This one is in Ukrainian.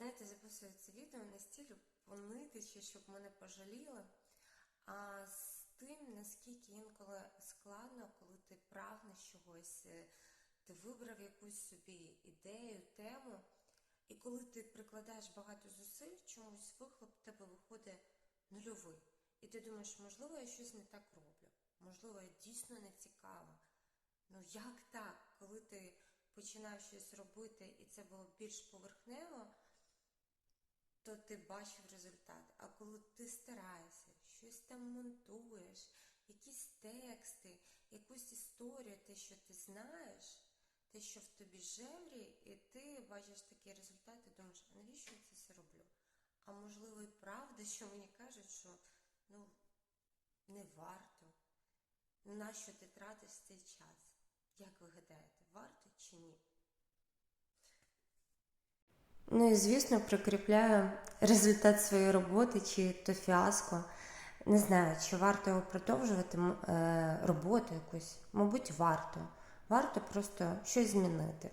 знаєте, записую це відео не з цілю понити щоб мене пожаліли, а з тим, наскільки інколи складно, коли ти прагнеш чогось, е, ти вибрав якусь собі ідею, тему, і коли ти прикладаєш багато зусиль, чомусь вихлоп в тебе виходить нульовий. І ти думаєш, можливо, я щось не так роблю, можливо, я дійсно не цікава. Ну як так, коли ти починав щось робити і це було більш поверхнево, то ти бачив результат. А коли ти стараєшся, щось там монтуєш, якісь тексти, якусь історію, те, що ти знаєш, те, що в тобі жеврі, і ти бачиш такий результат, і думаєш, а навіщо я це все роблю? А можливо, і правда, що мені кажуть, що ну не варто. Нащо ти тратиш цей час? Як ви гадаєте, варто чи ні? Ну і звісно, прикріпляю результат своєї роботи, чи то фіаско. Не знаю, чи варто його продовжувати е, роботу якусь. Мабуть, варто. Варто просто щось змінити.